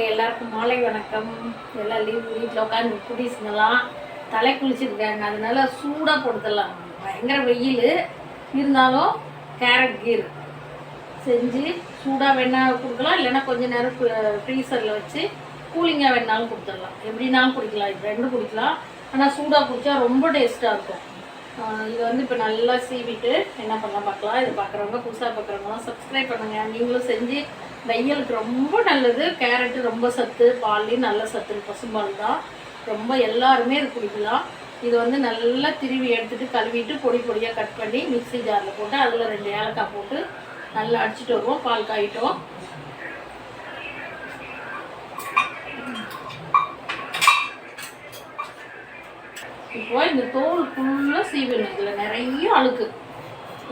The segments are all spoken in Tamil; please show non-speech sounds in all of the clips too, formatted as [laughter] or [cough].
எல்லாருக்கும் மாலை வணக்கம். எல்லாம் லீவ் வீட்டில் உட்காந்து குடிசுங்கெல்லாம் தலை குளிச்சிருக்காங்க. அதனால சூடாக போடுதலாம் பயங்கர வெயில். இருந்தாலும் கேரட் கீர் செஞ்சு சூடாக வேணால் கொடுக்கலாம். இல்லைன்னா கொஞ்ச நேரம் ஃப்ரீசரில் வச்சு கூலிங்காக வேணாலும் கொடுத்துடலாம். எப்படினாலும் குடிக்கலாம். இது ரெண்டும் குடிக்கலாம். ஆனால் சூடாக குடித்தா ரொம்ப டேஸ்ட்டாக இருக்கும். இது வந்து இப்போ நல்லா சீவிட்டு என்ன பண்ணலாம் பார்க்கலாம். இது பார்க்குறவங்க புதுசாக பார்க்குறவங்களாம் சப்ஸ்கிரைப் பண்ணுங்கள் நீங்களும் செஞ்சு வெயிலுக்கு ரொம்ப நல்லது. கேரட்டு ரொம்ப சத்து பால்லையும் நல்ல சத்து பசும்பால் தான். ரொம்ப எல்லாருமே இது குடிக்கலாம். இது வந்து நல்லா திருவி எடுத்துட்டு கழுவிட்டு பொடி பொடியாக கட் பண்ணி மிக்ஸி ஜாரில் போட்டு அதில் ரெண்டு ஏலக்காய் போட்டு நல்லா அடிச்சிட்டு வருவோம். பால் காயிட்டோம். இப்போ இந்த தோல் ஃபுல்லாக சீவணும். இதில் நிறைய அழுக்கு.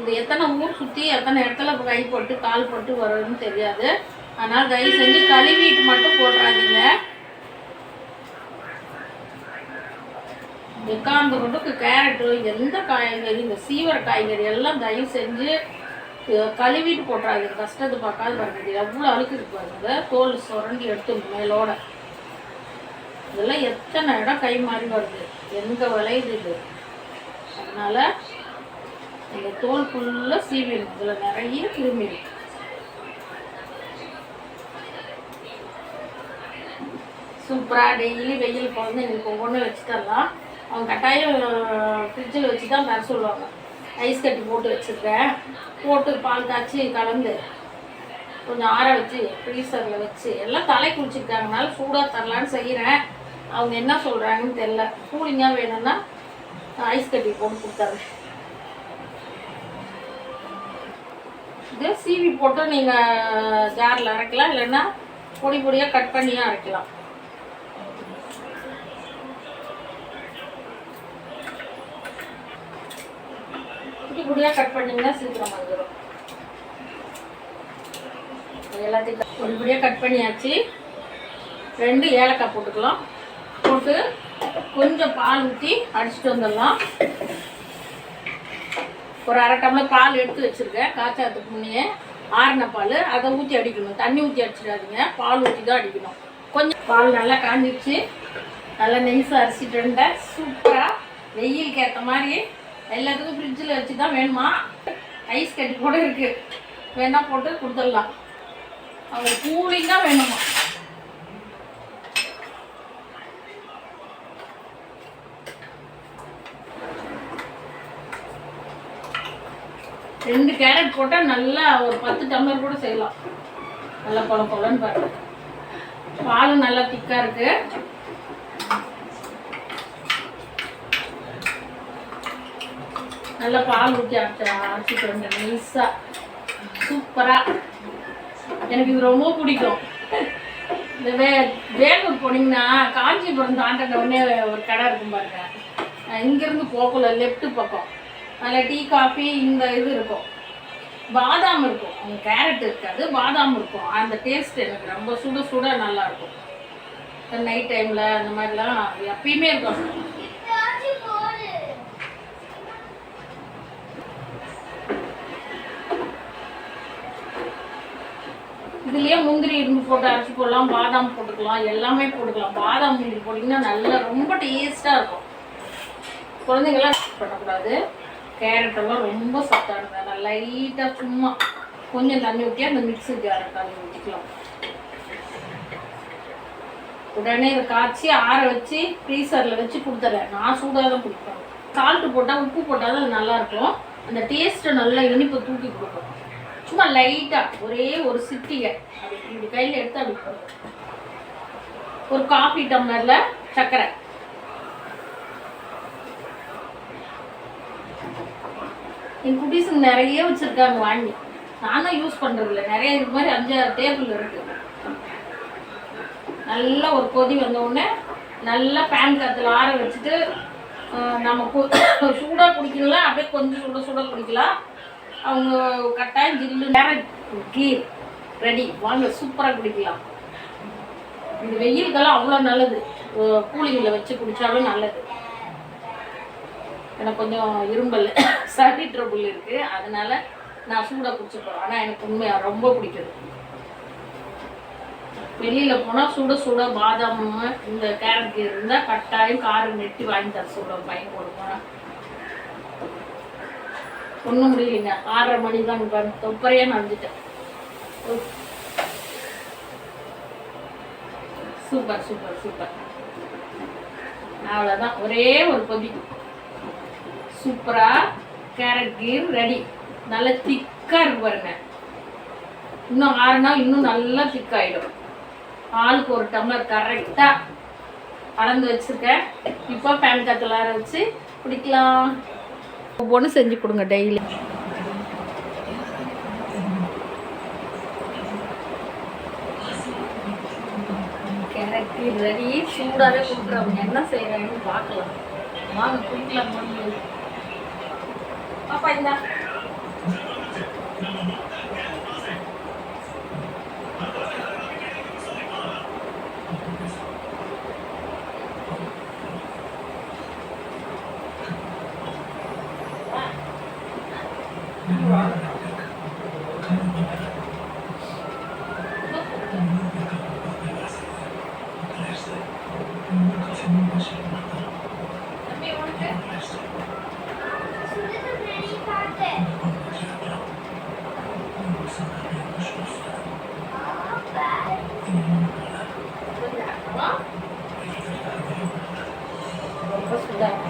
இது எத்தனை ஊர் சுற்றி எத்தனை இடத்துல கை போட்டு கால் போட்டு வரும்னு தெரியாது. அதனால் தயவு செஞ்சு கழுவிட்டு மட்டும் போடுறாதீங்க உட்கார்ந்து கொண்டு கேரட்டு எந்த காய்கறி இந்த சீவர காய்கறி எல்லாம் தயவு செஞ்சு கழுவிட்டு போட்டுறாதீங்க. கஷ்டத்தை பார்க்காது பாருங்க. எவ்வளோ அழுக்கு இருக்கு பாருங்க. தோல் சுரண்டி எடுத்து மேலோட. இதெல்லாம் எத்தனை இடம் கை மாறி வருது? எங்க விளையுது இது? அதனால இந்த தோல் ஃபுல்லாக சீவிடும் இதில் நிறைய கிருமி இருக்கு. சூப்பராக டெய்லி வெயில் குழந்தைங்களுக்கு ஒவ்வொன்றும் வச்சு தரலாம் அவங்க கட்டாயம் ஃப்ரிட்ஜில் வச்சு தான் தர சொல்லுவாங்க. ஐஸ் கட்டி போட்டு வச்சுருக்கேன். போட்டு பால் காய்ச்சி கலந்து. கொஞ்சம் ஆற வச்சு ஃப்ரீசரில் வச்சு எல்லாம் தலை குளிச்சுருக்காங்கனால சூடாக தரலான்னு செய்கிறேன் அவங்க என்ன சொல்கிறாங்கன்னு தெரில கூலிங்காக வேணும்னா ஐஸ் கட்டி போட்டு கொடுத்தாரு இது சீவி போட்டு நீங்கள் ஜாரில் அரைக்கலாம். இல்லைன்னா பொடி பொடியாக கட் பண்ணியும் அரைக்கலாம். குட்டி குட்டியாக கட் பண்ணிங்கன்னா சீக்கிரம் வந்துடும் எல்லாத்தையும் cut- கட் பண்ணியாச்சு. ரெண்டு ஏலக்காய் போட்டுக்கலாம். போட்டு கொஞ்சம் பால் ஊற்றி அடிச்சுட்டு வந்துடலாம். ஒரு அரை டம்ளர் பால் எடுத்து வச்சுருக்கேன். காய்ச்சாத்துக்கு முன்னே ஆறின பால். அதை ஊற்றி அடிக்கணும். தண்ணி ஊற்றி அடிச்சிடாதீங்க. பால் ஊற்றி தான் அடிக்கணும். கொஞ்சம் பால் நல்லா காஞ்சிருச்சு. நல்லா நெய்ஸாக அரிசிட்டு இருந்தேன் சூப்பராக வெயிலுக்கு ஏற்ற மாதிரி எல்லாத்துக்கும் ஃப்ரிட்ஜில் வச்சு தான் வேணுமா? ஐஸ் கட்டி கூட இருக்குது வேணா போட்டு கொடுத்துடலாம். அவங்க கூலிங்காக வேணுமா? ரெண்டு கேரட் போட்டால் நல்லா ஒரு பத்து டம்ளர் கூட செய்யலாம். நல்லா பொல பொலன்னு பாருங்க. பாலும் நல்லா திக்காக இருக்கு. நல்லா பால் ஊற்றி அரைச்சி அரைச்சிட்டு வந்து நைஸாக சூப்பராக எனக்கு இது ரொம்ப பிடிக்கும். இந்த வே வேலூர் போனீங்கன்னா காஞ்சிபுரம் தாண்டின உடனே ஒரு கடை இருக்கும் பாருங்க. இங்கேருந்து இங்கிருந்து போகல லெஃப்ட் பக்கம். அதில் டீ காஃபி இந்த இது இருக்கும். பாதாம் இருக்கும். அங்க கேரட் இருக்காது பாதாம் இருக்கும். அந்த டேஸ்ட் எனக்கு ரொம்ப சுட சுட நல்லாயிருக்கும் நைட் டைமில் அந்த மாதிரிலாம் எப்பயுமே இருக்கும். இதுலயே முந்திரி இரும்பு போட்டு அரைச்சி போடலாம் பாதாம் போட்டுக்கலாம் எல்லாமே போட்டுக்கலாம். பாதாம் முந்திரி போட்டிங்கன்னா நல்லா ரொம்ப டேஸ்ட்டாக இருக்கும். குழந்தைங்களாம் பண்ணக்கூடாது. கேரட் எல்லாம் ரொம்ப சத்தானது நான் லைட்டாக சும்மா கொஞ்சம் தண்ணி ஊற்றி அந்த மிக்ஸி கேரட் தண்ணி ஊற்றிக்கலாம் உடனே இதை காய்ச்சி ஆற வச்சு ஃப்ரீசரில் வச்சு கொடுத்துறேன். நான் சூடாக தான் குடிப்பேன். சால்ட்டு போட்டால் உப்பு போட்டால் தான் அது நல்லாயிருக்கும் அந்த டேஸ்ட்டை நல்லா இனிப்பு தூக்கி கொடுக்கும். சும்மா லைட்டாக ஒரே ஒரு சிட்டிகை அப்படி இப்படி கையில் எடுத்து அப்படி ஒரு காஃபி டம்ளரில் சர்க்கரை என் குட்டீஸுங்க நிறைய வச்சுருக்காங்க வாங்கி. நானும் யூஸ் பண்ணுறதில்ல நிறைய இது மாதிரி அஞ்சாறு டேபிள் இருக்குது நல்லா ஒரு கொதி வந்த உடனே நல்லா பேன் காற்றுல ஆற வச்சுட்டு நம்ம [coughs] சூடாக குடிக்கலாம் அப்படியே கொஞ்சம் சுட சுட குடிக்கலாம். அவங்க கட்டாயம் ஜில்லு நேரம் கீர் ரெடி வாங்க சூப்பராக குடிக்கலாம். இந்த வெயிலுக்கெல்லாம் அவ்வளோ நல்லது. கூலிங்கில் வச்சு குடித்தாலும் நல்லது. எனக்கு கொஞ்சம் இரும்பல் சளி ட்ரபுள் இருக்குது அதனால நான் சூடாக குடிச்சுப்பேன் ஆனால் எனக்கு உண்மையாக ரொம்ப பிடிக்குது வெளியில் போனால் சுட சுட பாதாம் இந்த கேரட் கீர் இருந்தால் கட்டாயம் காரம் நெட்டி வாங்கி தர சொல்லுவோம் பையன் கூட ஒன்றும் முடியலைங்க ஆறரை மணி தான் பாருங்க தொப்பரையாக நடந்துட்டேன் சூப்பர் சூப்பர் சூப்பர். அவ்வளோதான் ஒரே ஒரு கொதி சூப்பராக கேரட் கீர் ரெடி. நல்லா திக்காக இருக்கு பாருங்க. இன்னும் நாள் இன்னும் நல்லா திக்காயிடும். ஆளுக்கு ஒரு டம்ளர் கரெக்டாக அளந்து வச்சுருக்கேன். இப்போ பேன் காத்தில் வச்சு குடிக்கலாம். ஒவ்வொன்றும் செஞ்சு கொடுங்க டெய்லி கேரட் ரெடி சூடாகவே கொடுக்குறவங்க என்ன செய்கிறாங்கன்னு பார்க்கலாம். வாங்க குடிக்கலாம் பாப்பா இந்தா. What's that?